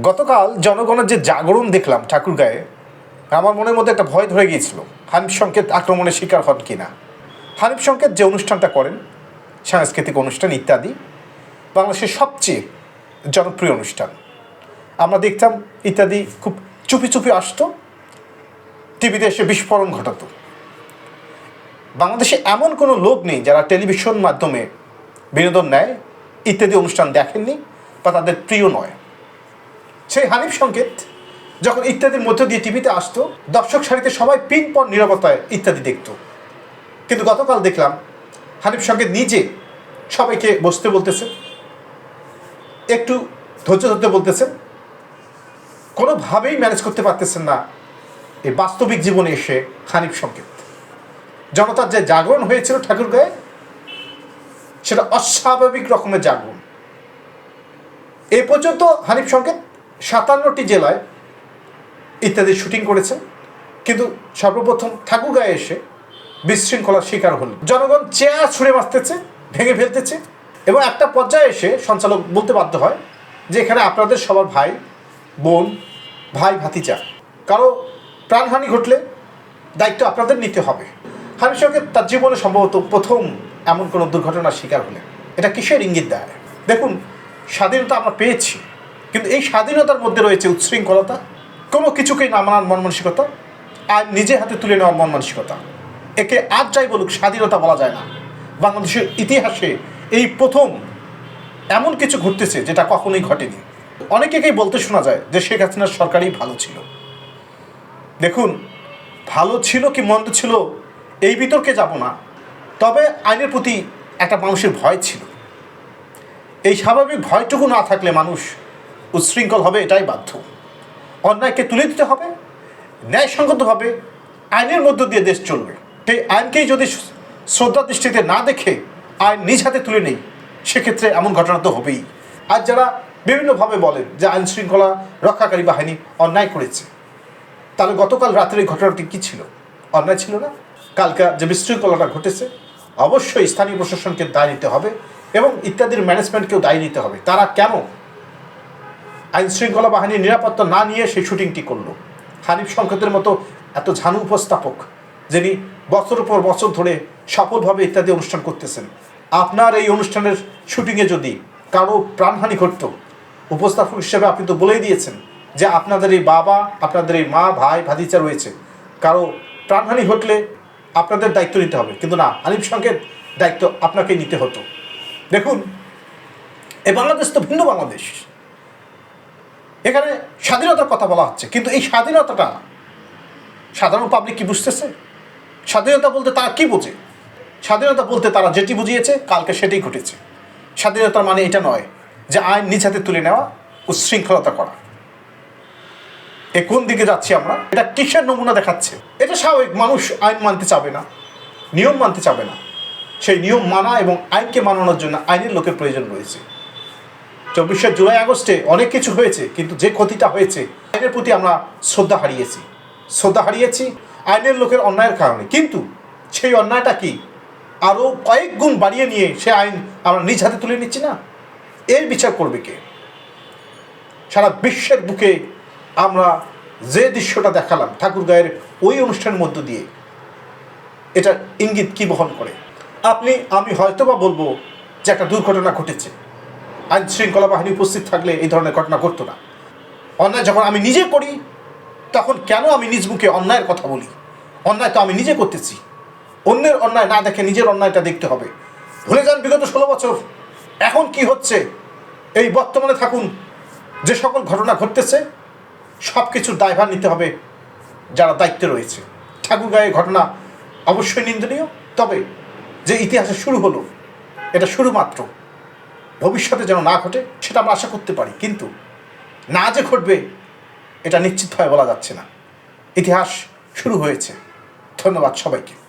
গতকাল জনগণের যে জাগরণ দেখলাম ঠাকুরগাঁয়ে, আমার মনের মধ্যে একটা ভয় ধরে গিয়েছিল, হানিফ সংকেত আক্রমণের শিকার হন কিনা? হানিফ সংকেত যে অনুষ্ঠানটা করেন, সাংস্কৃতিক অনুষ্ঠান ইত্যাদি, বাংলাদেশের সবচেয়ে জনপ্রিয় অনুষ্ঠান। আমরা দেখতাম ইত্যাদি খুব চুপি চুপি আসতো, টিভিতে এসে বিস্ফোরণ ঘটাতো। বাংলাদেশে এমন কোনো লোক নেই যারা টেলিভিশন মাধ্যমে বিনোদন নেয়, ইত্যাদি অনুষ্ঠান দেখেননি বা তাদের প্রিয় নয়। সেই হানিফ সংকেত যখন ইত্যাদির মধ্য দিয়ে টিভিতে আসতো, দর্শক সারিতে সবাই পিন পর নিরাপত্তায় ইত্যাদি দেখতো। কিন্তু গতকাল দেখলাম হানিফ সংকেত নিজে সবাইকে বসতে বলতেছেন একটু ধৈর্য ধরতে বলতেছেন কোনোভাবেই ম্যানেজ করতে পারতেছেন না এই বাস্তবিক জীবনে এসে হানিফ সংকেত। জনতার যে জাগরণ হয়েছিল ঠাকুরগাঁয়ে সেটা অস্বাভাবিক রকমের জাগরণ। এ পর্যন্ত হানিফ সংকেত সাতান্নটি জেলায় ইত্যাদি শুটিং করেছেন কিন্তু সর্বপ্রথম ঠাকুরগাঁয়ে এসে বিশৃঙ্খলার শিকার হলেন জনগণ চেয়ার ছুঁড়ে বাঁচতেছে ভেঙে ফেলতেছে এবং একটা পর্যায়ে এসে সঞ্চালক বলতে বাধ্য হয় যে এখানে আপনাদের সবার ভাই, বোন, ভাই, ভাতিজা, কারও প্রাণহানি ঘটলে দায়িত্ব আপনাদের নিতে হবে। হানিফ সঙ্গে তার জীবনে সম্ভবত প্রথম এমন কোনো দুর্ঘটনার শিকার হলেন। এটা কিসের ইঙ্গিত দেয়? দেখুন, স্বাধীনতা আমরা পেয়েছি। কিন্তু এই স্বাধীনতার মধ্যে রয়েছে উচ্ছৃঙ্খলতা। কোনো কিছুকেই না মানার মন মানসিকতা আর নিজে হাতে তুলে নেওয়ার মন মানসিকতা। একে আর যাই বলুক, স্বাধীনতা বলা যায় না। বাংলাদেশের ইতিহাসে এই প্রথম এমন কিছু ঘটতেছে যেটা কখনোই ঘটেনি। অনেকেকেই বলতে শোনা যায় যে শেখ হাসিনার সরকারই ভালো ছিল। দেখুন, ভালো ছিল কি মন্দ ছিল এই বিতর্কে যাব না, তবে আইনের প্রতি একটা মানুষের ভয় ছিল। এই স্বাভাবিক ভয়টুকু না থাকলে মানুষ উচ্ছৃঙ্খল হবে, এটাই বাধ্য। অন্যায়কে তুলে দিতে হবে ন্যায়সঙ্গতভাবে আইনের মধ্য দিয়ে দেশ চলবে। সেই আইনকেই যদি শ্রদ্ধা দৃষ্টিতে না দেখে আইন নিজ হাতে তুলে নেই, সেক্ষেত্রে এমন ঘটনা তো হবেই। আর যারা বিভিন্নভাবে বলেন যে আইন শৃঙ্খলা রক্ষাকারী বাহিনী অন্যায় করেছে, তাহলে গতকাল রাতের এই ঘটনাটি কী ছিল? অন্যায় ছিল না? কালকা যে বিশৃঙ্খলাটা ঘটেছে, অবশ্যই স্থানীয় প্রশাসনকে দায় নিতে হবে এবং ইত্যাদির ম্যানেজমেন্টকেও দায়ী নিতে হবে। তারা কেন আইন শৃঙ্খলা বাহিনীর নিরাপত্তা না নিয়ে সেই শুটিংটি করল। হানিফ সংকেতের মতো এত ঝানু উপস্থাপক, যিনি বছরের পর বছর ধরে সফলভাবে ইত্যাদি অনুষ্ঠান করতেছেন। আপনার এই অনুষ্ঠানের শুটিংয়ে যদি কারও প্রাণহানি ঘটতো, উপস্থাপক হিসেবে আপনি তো বলেই দিয়েছেন যে আপনাদের এই বাবা, আপনাদের এই মা, ভাই ভাদিচা রয়েছে। কারও প্রাণহানি ঘটলে আপনাদের দায়িত্ব নিতে হবে। কিন্তু না, হানিফ সংকেত দায়িত্ব আপনাকে নিতে হতো। দেখুন এই বাংলাদেশ তো ভিন্ন বাংলাদেশ। এখানে স্বাধীনতার কথা বলা হচ্ছে, কিন্তু এই স্বাধীনতাটা সাধারণ পাবলিক কি বুঝতেছে? স্বাধীনতা বলতে তারা কি বোঝে? স্বাধীনতা বলতে তারা যেটি বুঝিয়েছে, কালকে সেটাই ঘটেছে। স্বাধীনতার মানে এটা নয় যে আইন নিজ হাতে তুলে নেওয়া, উচ্ছৃঙ্খলতা করা। এ কোন দিকে যাচ্ছি আমরা? এটা কিসের নমুনা দেখাচ্ছে? এটা স্বাভাবিক, মানুষ আইন মানতে চাবে না, নিয়ম মানতে চাবে না। সেই নিয়ম মানা এবং আইনকে মানানোর জন্য আইনের লোকের প্রয়োজন রয়েছে। চব্বিশে জুলাই আগস্টে অনেক কিছু হয়েছে, কিন্তু যে ক্ষতিটা হয়েছে, আইনের প্রতি আমরা শ্রদ্ধা হারিয়েছি। শ্রদ্ধা হারিয়েছি আইনের লোকের অন্যায়ের কারণে। কিন্তু সেই অন্যায়টা কি? আরও কয়েক গুণ বাড়িয়ে নিয়ে সে আইন আমরা নিজ হাতে তুলে নিচ্ছি না? এর বিচার করবে কে? সারা বিশ্বের বুকে আমরা যে দৃশ্যটা দেখালাম ঠাকুরগাঁয়ের ওই অনুষ্ঠানের মধ্য দিয়ে, এটা ইঙ্গিত কি বহন করে? আপনি, আমি হয়তোবা বলব যে একটা দুর্ঘটনা ঘটেছে। আইন শৃঙ্খলা বাহিনী উপস্থিত থাকলে এই ধরনের ঘটনা ঘটতো না। অন্যায় যখন আমি নিজে করি, তখন কেন আমি নিজ মুখে অন্যায়ের কথা বলি? অন্যায় তো আমি নিজে করতেছি। অন্যের অন্যায় না দেখে নিজের অন্যায়টা দেখতে হবে। ভুলে যান, বিগত ষোলো বছর। এখন কি হচ্ছে? এই বর্তমানে থাকুন, যে সকল ঘটনা ঘটতেছে সব কিছুর দায়ভার নিতে হবে যারা দায়িত্বে রয়েছে। ঠাকুরগাঁয়ের ঘটনা অবশ্যই নিন্দনীয়। তবে যে ইতিহাসে শুরু হলো, এটা শুরু মাত্র ভবিষ্যতে যেন না ঘটে, সেটা আমরা আশা করতে পারি। কিন্তু না যে ঘটবে, এটা নিশ্চিতভাবে বলা যাচ্ছে না। ইতিহাস শুরু হয়েছে। ধন্যবাদ সবাইকে।